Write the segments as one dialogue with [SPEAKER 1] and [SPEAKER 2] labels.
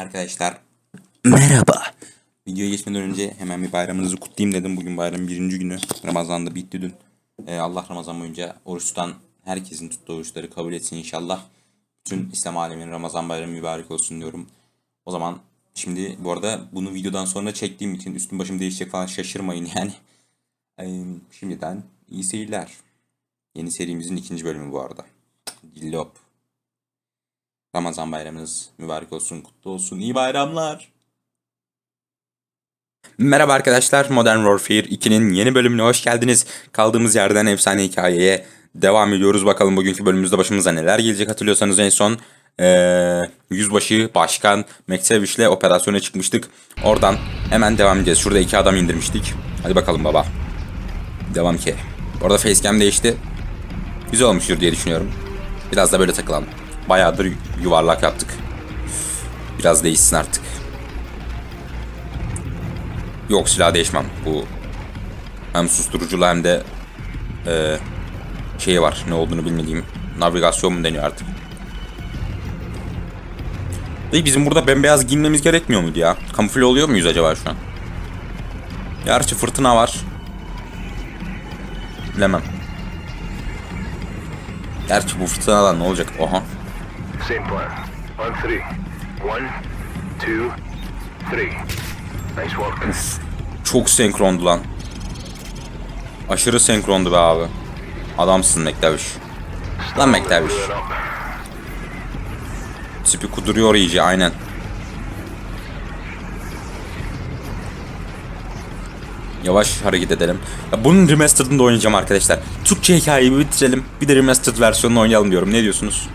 [SPEAKER 1] Arkadaşlar merhaba. Videoya geçmeden önce hemen bir bayramınızı kutlayayım dedim. Bugün bayramın birinci günü. Ramazan'da bitti dün. Ee, Allah Ramazan boyunca oruç tutan herkesin tuttuğu oruçları kabul etsin inşallah. Bütün İslam aleminin Ramazan bayramı mübarek olsun diyorum. O zaman şimdi bu arada bunu videodan sonra çektiğim için üstüm başım değişecek falan şaşırmayın yani. Ee, şimdiden iyi seyirler. Yeni serimizin ikinci bölümü bu arada. Dillop. Ramazan bayramınız mübarek olsun, kutlu olsun. İyi bayramlar. Merhaba arkadaşlar, Modern Warfare 2'nin yeni bölümüne hoş geldiniz. Kaldığımız yerden efsane hikayeye devam ediyoruz. Bakalım bugünkü bölümümüzde başımıza neler gelecek hatırlıyorsanız en son ee, Yüzbaşı, Başkan, Mekseviç ile operasyona çıkmıştık. Oradan hemen devam edeceğiz. Şurada iki adam indirmiştik. Hadi bakalım baba. Devam ki. Orada facecam değişti. Güzel olmuştur diye düşünüyorum. Biraz da böyle takılalım. Bayağıdır yuvarlak yaptık. Biraz değişsin artık. Yok silah değişmem. Bu hem susturuculu hem de e, şey var. Ne olduğunu bilmediğim navigasyon mu deniyor artık. Değil bizim burada bembeyaz giyinmemiz gerekmiyor muydu ya? Kamufle oluyor muyuz acaba şu an? Gerçi fırtına var. Bilemem. Gerçi bu fırtınadan ne olacak? Oha.
[SPEAKER 2] Same plan. On three. One, two, three. Nice work.
[SPEAKER 1] Çok senkrondu lan. Aşırı senkrondu be abi. Adamsın Mektaviş. Lan
[SPEAKER 2] up.
[SPEAKER 1] Tipi kuduruyor iyice aynen. Yavaş hareket edelim. Ya bunun remastered'ını da oynayacağım arkadaşlar. Türkçe hikayeyi bitirelim. Bir de remastered versiyonunu oynayalım diyorum. Ne diyorsunuz?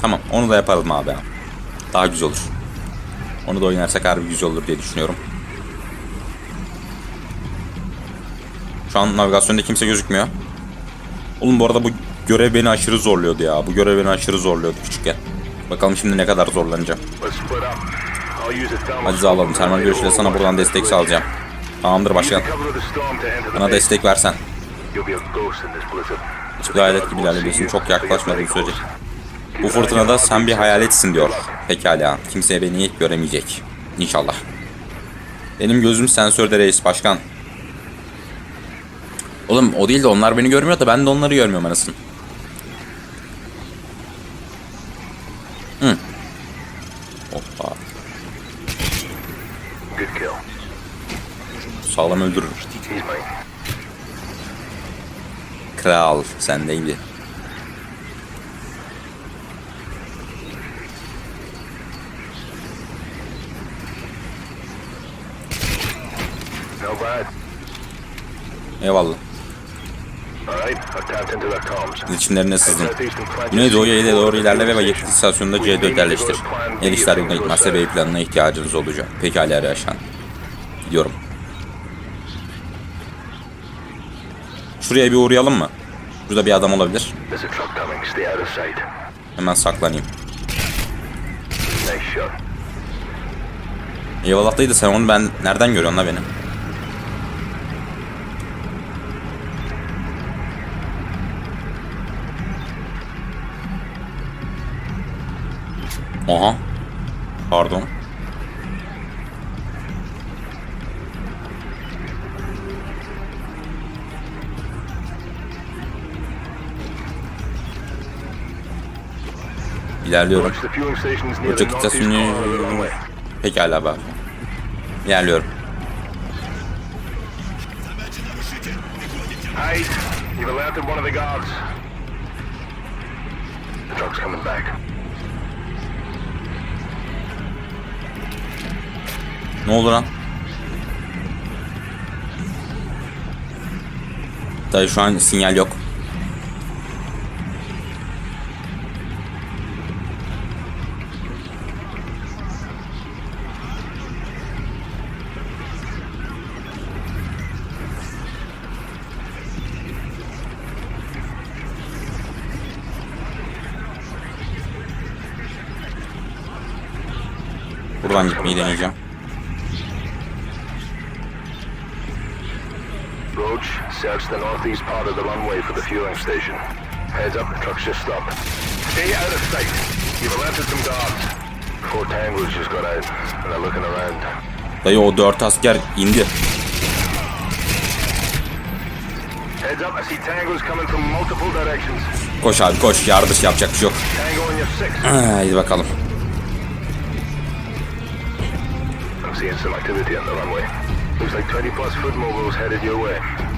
[SPEAKER 1] Tamam onu da yapalım abi. Daha güzel olur. Onu da oynarsak harbi güzel olur diye düşünüyorum. Şu an navigasyonda kimse gözükmüyor. Oğlum bu arada bu görev beni aşırı zorluyordu ya. Bu görev beni aşırı zorluyordu küçükken. Bakalım şimdi ne kadar zorlanacağım.
[SPEAKER 2] Let's split up. I'll use a thermal
[SPEAKER 1] Hadi alalım. Termal görüşle sana buradan destek sağlayacağım. Tamamdır başkan. Bana destek versen. Hiçbir hayalet gibi ilerliyorsun. Çok yaklaşmadığın sürece. Bu fırtınada sen bir hayaletsin diyor. Pekala. Kimse beni göremeyecek. İnşallah. Benim gözüm sensörde reis başkan. Oğlum o değil de onlar beni görmüyor da ben de onları görmüyorum anasını. Hı. Hoppa. Sağlam
[SPEAKER 2] mine.
[SPEAKER 1] Kral sendeydi.
[SPEAKER 2] No bad.
[SPEAKER 1] Eyvallah. İletişimlerine
[SPEAKER 2] flank-
[SPEAKER 1] Güneydoğuya ile doğru ilerle ve yetkili istasyonunda C4 yerleştir. Eğer işler yoluna gitmezse B planına ihtiyacınız olacak. Pekala Erşan. Gidiyorum. Şuraya bir uğrayalım mı? Burada bir adam olabilir. Hemen saklanayım.
[SPEAKER 2] Nice shot.
[SPEAKER 1] Eyvallah dayı da sen onu ben nereden görüyorsun la beni? Aha. Pardon. İlerliyorum. Ocak istasyonu... Pekala be. İlerliyorum.
[SPEAKER 2] You've alerted one of the guards. The truck's coming back.
[SPEAKER 1] Ne oldu lan? Dayı şu an sinyal yok. Buradan gitmeyi deneyeceğim.
[SPEAKER 2] Roach, search the northeast part of the runway for the fueling station. Heads up, truck's just stopped. Stay out of sight. You've alerted some guards. Four tangos just got out, and they're looking around.
[SPEAKER 1] Dayı o dört asker indi.
[SPEAKER 2] Heads up, I see tangos coming from multiple directions.
[SPEAKER 1] Koş abi koş. Yardır yapacak bir şey yok.
[SPEAKER 2] Tango on your six.
[SPEAKER 1] Haydi bakalım.
[SPEAKER 2] I'm seeing some activity on the runway. Looks like 20 plus foot mobiles headed your way.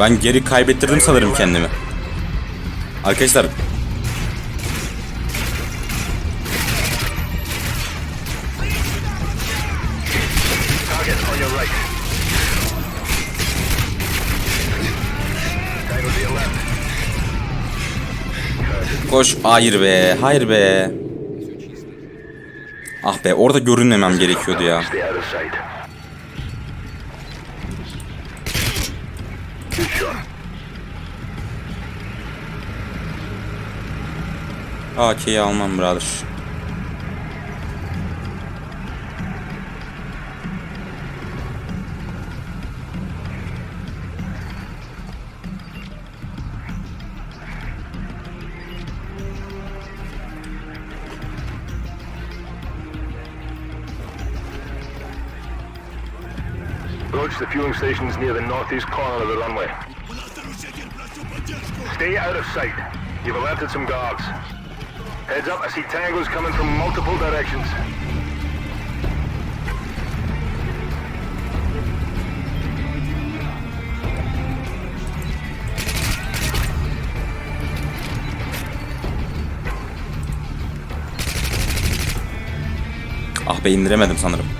[SPEAKER 1] Ben geri kaybettirdim sanırım kendimi. Arkadaşlar koş. Hayır be. Hayır be. Ah be orada görünmemem gerekiyordu ya. AK'yi almam brother.
[SPEAKER 2] Roach, the fueling station's near the northeast corner of the runway. Stay out of sight. You've alerted some guards. Heads up, I see tangos coming from multiple directions.
[SPEAKER 1] Ah be indiremedim sanırım.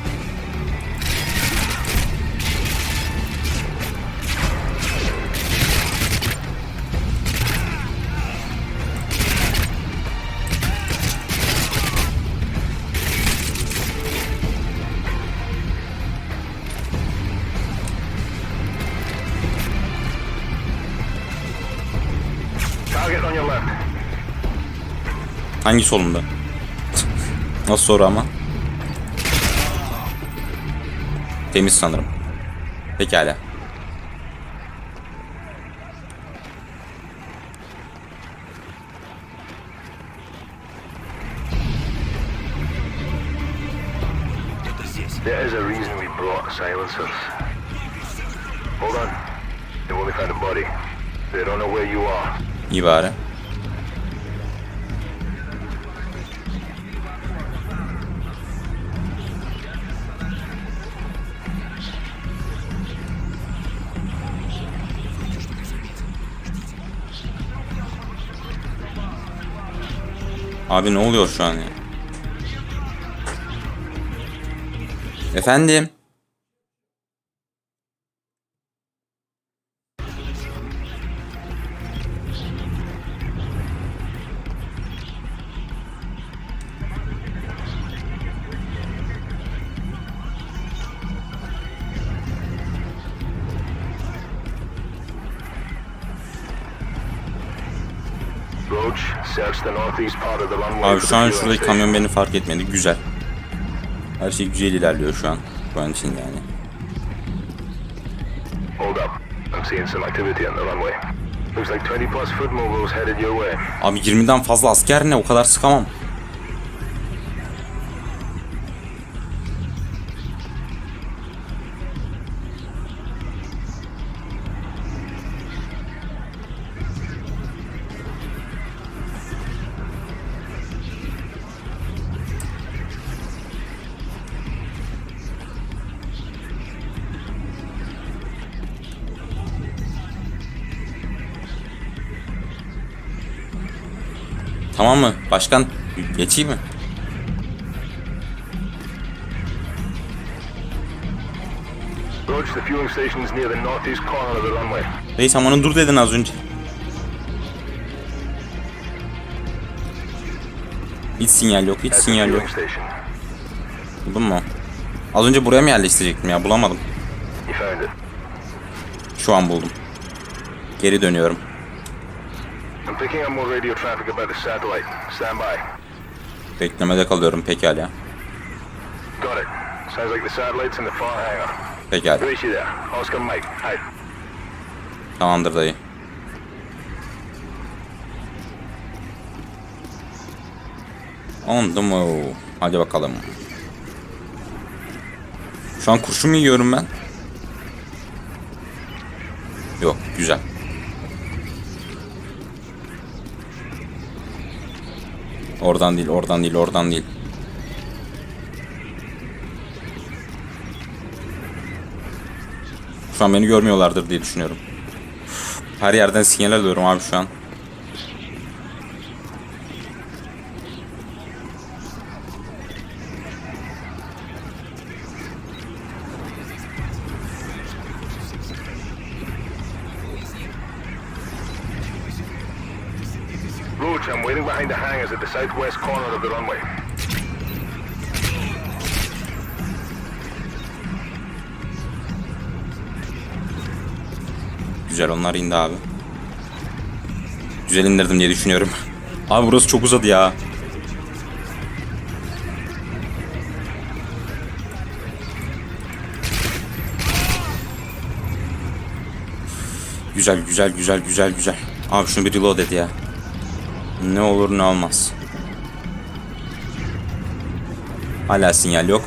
[SPEAKER 1] Hangi solunda? Nasıl soru ama? Temiz sanırım. Pekala.
[SPEAKER 2] There is a reason we brought silencers. Hold on. They've only found a body. They don't know where you are.
[SPEAKER 1] İyi bari. Abi ne oluyor şu an ya? Efendim? Abi şu an şuradaki kamyon beni fark etmedi. Güzel. Her şey güzel ilerliyor şu an. Şu an için yani.
[SPEAKER 2] Hold up. I'm seeing some activity on the runway. Looks like 20 plus foot mobiles headed your way.
[SPEAKER 1] Abi 20'den fazla asker ne? O kadar sıkamam. Tamam mı? Başkan geçeyim mi?
[SPEAKER 2] Roach, the fueling station is near the northeast corner of the runway.
[SPEAKER 1] Reis bana dur dedin az önce. Hiç sinyal yok, hiç sinyal yok. Buldun mu? Az önce buraya mı yerleştirecektim ya? Bulamadım. Şu an buldum. Geri dönüyorum.
[SPEAKER 2] Picking up more radio traffic about the satellite. Stand by.
[SPEAKER 1] Beklemede kalıyorum pekala.
[SPEAKER 2] Got it. Sounds like the satellite's in the far hangar.
[SPEAKER 1] Pekala.
[SPEAKER 2] Race you there. Oscar Mike. Out.
[SPEAKER 1] Tamamdır dayı. On the move. Hadi bakalım. Şu an kurşun mu yiyorum ben? Yok güzel. Oradan değil, oradan değil, oradan değil. Şu an beni görmüyorlardır diye düşünüyorum. Her yerden sinyal alıyorum abi şu an.
[SPEAKER 2] Southwest corner of the runway.
[SPEAKER 1] Güzel onlar indi abi. Güzel indirdim diye düşünüyorum. Abi burası çok uzadı ya. Güzel güzel güzel güzel güzel. Abi şunu bir reload et ya. Ne olur ne olmaz. Hala sinyal yok.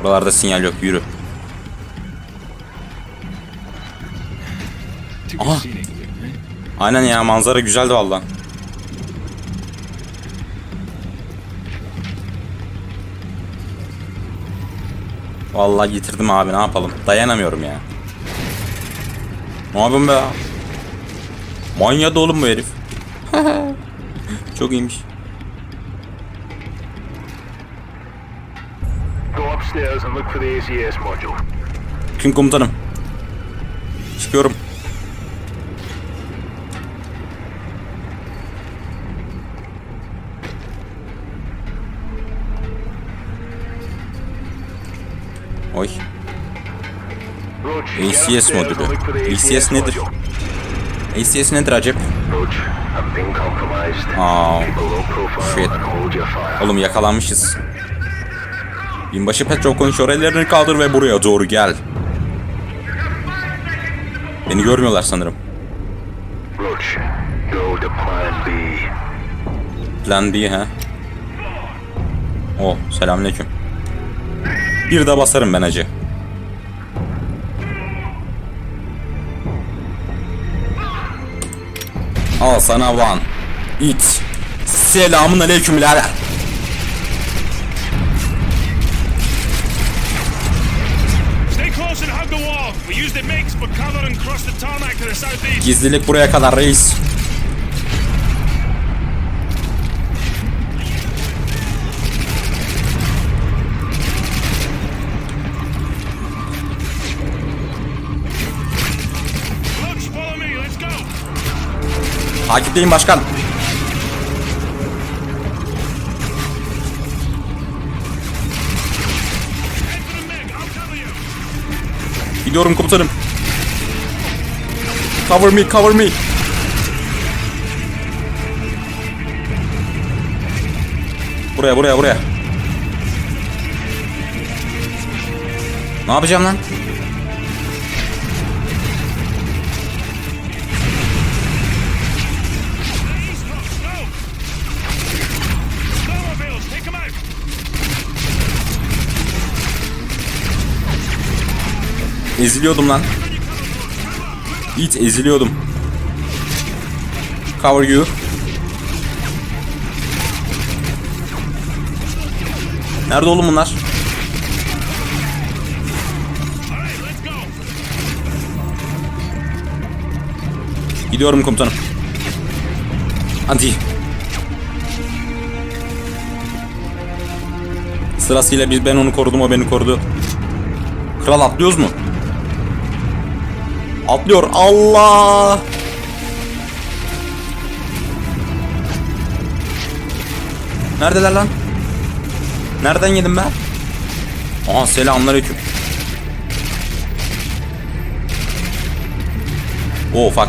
[SPEAKER 1] Buralarda sinyal yok yürü. Aha. Aynen ya manzara güzeldi valla. Vallahi getirdim abi ne yapalım. Dayanamıyorum ya. Ne yapayım be ya? Manyadı oğlum bu herif. Çok iyiymiş.
[SPEAKER 2] Go upstairs and look for the ACS module.
[SPEAKER 1] Kim komutanım? Çıkıyorum. Oy. ACS modülü. ACS nedir? ACS nedir acep? Aa, shit. Oğlum yakalanmışız. Binbaşı Petrov konuşuyor. Ellerini kaldır ve buraya doğru gel. Beni görmüyorlar sanırım.
[SPEAKER 2] Plan B
[SPEAKER 1] ha. Oh selamünaleyküm. Bir de basarım ben acı. Al sana van. İt. Selamun aleyküm birader. Gizlilik buraya kadar reis. Takipteyim başkan. Gidiyorum komutanım. Cover me, cover me. Buraya, buraya, buraya. Ne yapacağım lan? Eziliyordum lan. Hiç eziliyordum. Cover you. Nerede oğlum bunlar? Gidiyorum komutanım. Hadi. Sırasıyla biz ben onu korudum o beni korudu. Kral atlıyoruz mu? Atlıyor. Allah! Neredeler lan? Nereden yedim ben? Aha selamünaleyküm. Oh fuck.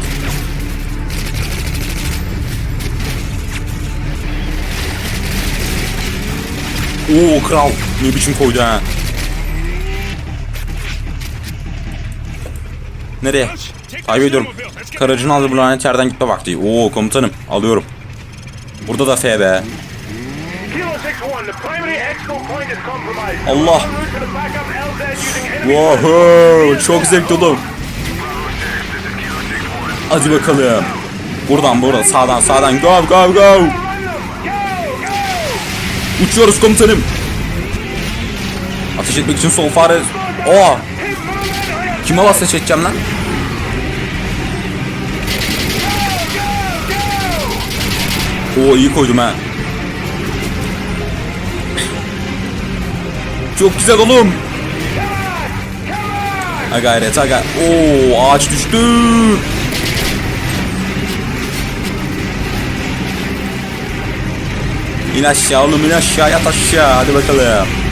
[SPEAKER 1] Oo kral. Ne biçim koydu ha. Nereye? Kaybediyorum. Karacını aldı bu lanet yerden gitme vakti. Oo komutanım alıyorum. Burada da FB.
[SPEAKER 2] Kilo 6-1, the primary expo point is compromised.
[SPEAKER 1] Allah. Wow, çok zevkli oğlum. Hadi bakalım. Buradan buradan sağdan sağdan go go go. Uçuyoruz komutanım. Ateş etmek için sol fare. Oha. Kime ateş edeceğim lan? Oo iyi koydum ha. Çok güzel oğlum. Ha gayret ha gayret. Oo ağaç düştü. İn aşağı oğlum in aşağı yat aşağı hadi bakalım.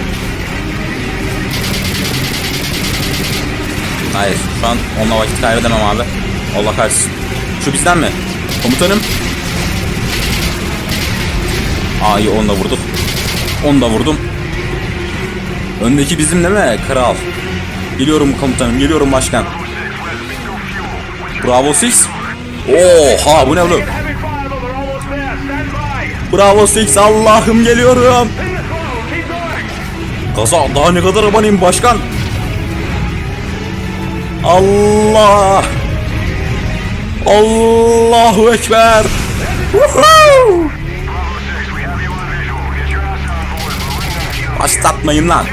[SPEAKER 1] Hayır şu an onunla vakit kaybedemem abi. Allah kahretsin. Şu bizden mi? Komutanım. Aa iyi onu da vurduk. Onu da vurdum. Öndeki bizim değil mi? Kral. Geliyorum komutanım, geliyorum başkan. Bravo 6. Oha bu ne oğlum? Bravo 6 Allah'ım geliyorum. Gaza daha ne kadar abanayım başkan? Allah! Allahu Ekber! Woohoo! Başlatmayın lan.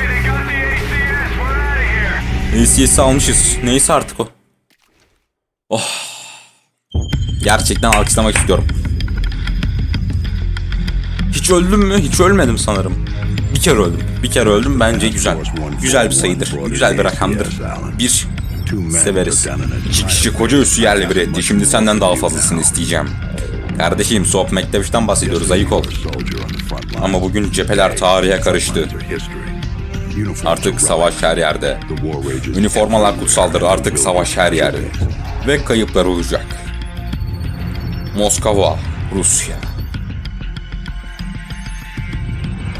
[SPEAKER 1] ACS'i almışız. Neyse artık o. Oh. Gerçekten alkışlamak istiyorum. Hiç öldüm mü? Hiç ölmedim sanırım. Bir kere öldüm. Bir kere öldüm. Bence güzel. Güzel bir sayıdır. Güzel bir rakamdır. Bir severiz. İki kişi koca üssü yerle bir etti. Şimdi senden daha fazlasını isteyeceğim. Kardeşim Soğuk Mektebiş'ten bahsediyoruz. Ayık ol. Ama bugün cepheler tarihe karıştı. Artık savaş her yerde. Üniformalar kutsaldır. Artık savaş her yerde. Ve kayıplar olacak. Moskova, Rusya.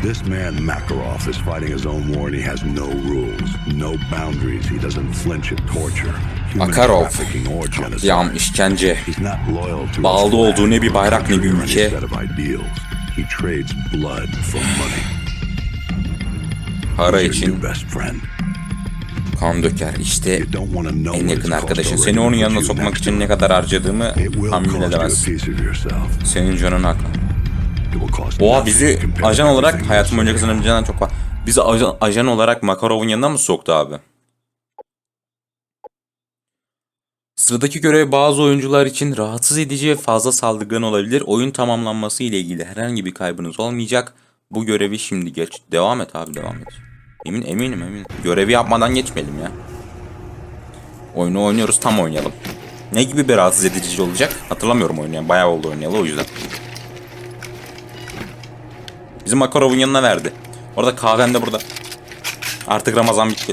[SPEAKER 3] This man Makarov is fighting his own war and he has no rules, no boundaries. He doesn't flinch at torture,
[SPEAKER 1] Makarov, katliam, işkence, Bağlı olduğu ne bir bayrak ne bir ülke.
[SPEAKER 3] set of ideals. He trades blood for money.
[SPEAKER 1] para için kan döker. İşte en yakın arkadaşın. Seni onun yanına sokmak için ne kadar harcadığımı tahmin edemezsin. Senin canın hak. Oha bizi ajan olarak hayatım boyunca kazanabileceğinden çok var. Bizi ajan, ajan olarak Makarov'un yanına mı soktu abi? Sıradaki görev bazı oyuncular için rahatsız edici ve fazla saldırgan olabilir. Oyun tamamlanması ile ilgili herhangi bir kaybınız olmayacak. Bu görevi şimdi geç. Devam et abi devam et. Emin eminim eminim. Görevi yapmadan geçmeyelim ya. Oyunu oynuyoruz tam oynayalım. Ne gibi bir rahatsız edici olacak? Hatırlamıyorum oyunu yani. Bayağı oldu oynayalı o yüzden. Bizim Makarov'un yanına verdi. Orada kahvem de burada. Artık Ramazan bitti.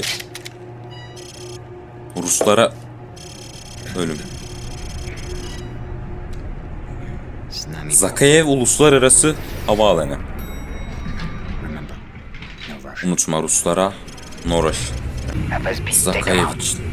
[SPEAKER 1] Ruslara ölüm. Zakayev Uluslararası Havaalanı. Unutma Ruslara Noraş. Zakayev için.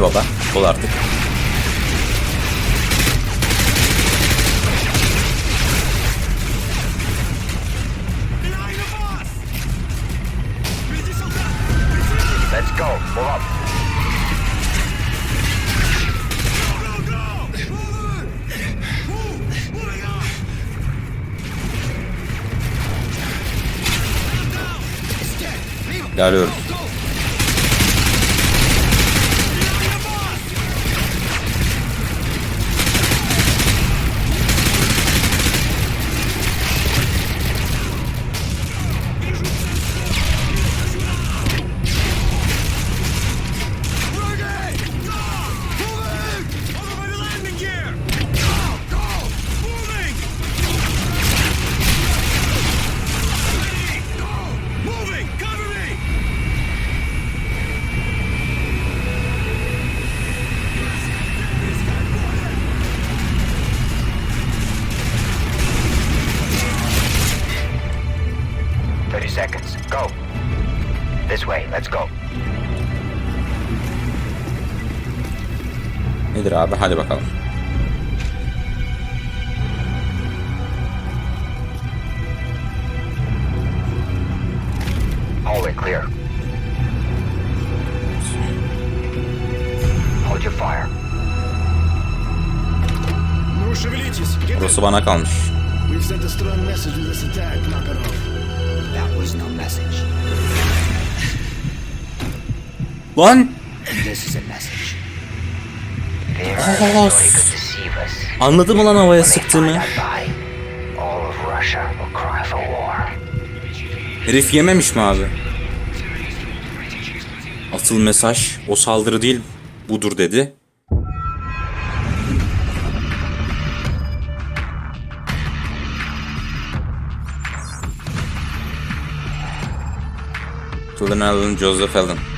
[SPEAKER 1] Hadi baba ol artık.
[SPEAKER 2] Let's go. Pull up.
[SPEAKER 1] Geliyorum.
[SPEAKER 2] this way. Let's go.
[SPEAKER 1] Nedir abi? Hadi bakalım.
[SPEAKER 2] Hallway clear. Hold your fire.
[SPEAKER 1] Burası bana kalmış.
[SPEAKER 4] We've sent a strong message with this attack,
[SPEAKER 2] Nakaro. All of Russia will cry for war.
[SPEAKER 1] Herif yememiş mi abi? Asıl mesaj o saldırı değil budur dedi. Tulan Allen, Joseph Allen.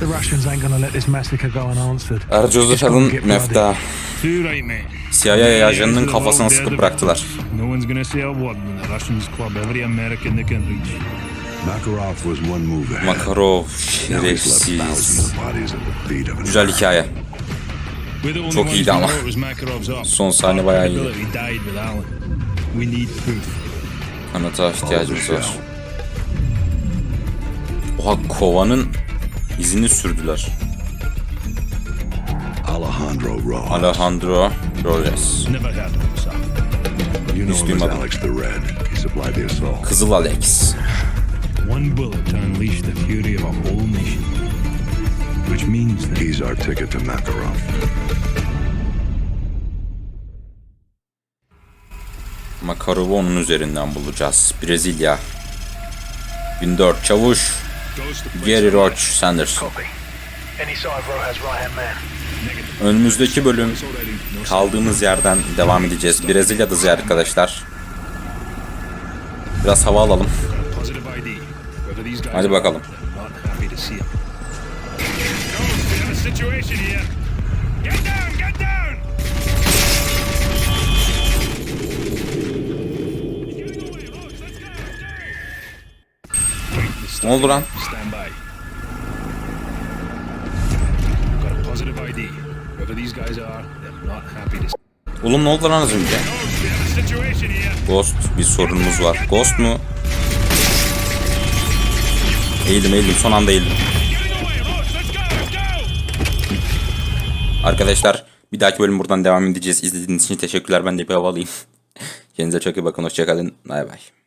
[SPEAKER 4] The Russians ain't gonna let this massacre go unanswered.
[SPEAKER 1] Er Joseph Allen mefta. CIA ajanının kafasına sıkıp bıraktılar.
[SPEAKER 5] No one's gonna say a word when the Russians club every American they can reach.
[SPEAKER 3] Makarov was one move ahead.
[SPEAKER 1] Makarov şerefsiz. Güzel hikaye. Çok iyiydi ama. Son sahne bayağı
[SPEAKER 5] proof.
[SPEAKER 1] Kanıta ihtiyacımız var. Oha kovanın izini sürdüler.
[SPEAKER 3] Alejandro Rojas.
[SPEAKER 1] Alejandro
[SPEAKER 3] know
[SPEAKER 1] Hiç duymadım.
[SPEAKER 3] Alex the Red. He supplied the assault.
[SPEAKER 1] Kızıl Alex.
[SPEAKER 5] One bullet to unleash the fury of a whole nation. Which means that
[SPEAKER 3] He's our ticket to Makarov.
[SPEAKER 1] Makarov'u onun üzerinden bulacağız. Brezilya. 1004 Çavuş. Gary Roach Sanderson. Önümüzdeki bölüm kaldığımız yerden devam edeceğiz. Brezilya'dayız ya arkadaşlar. Biraz hava alalım. Hadi bakalım.
[SPEAKER 5] not happy to see him. we have a situation here. Get down, get down!
[SPEAKER 1] Ne oldu lan?
[SPEAKER 5] Stand by. Got a positive ID. Whoever these guys are, they're not happy to see
[SPEAKER 1] Oğlum ne oldu lan az önce? Ghost bir sorunumuz var. Ghost mu? Eğildim eğildim son anda eğildim. Arkadaşlar bir dahaki bölüm buradan devam edeceğiz. İzlediğiniz için teşekkürler. Ben de bir hava alayım. Kendinize çok iyi bakın. Hoşçakalın. Bay bay.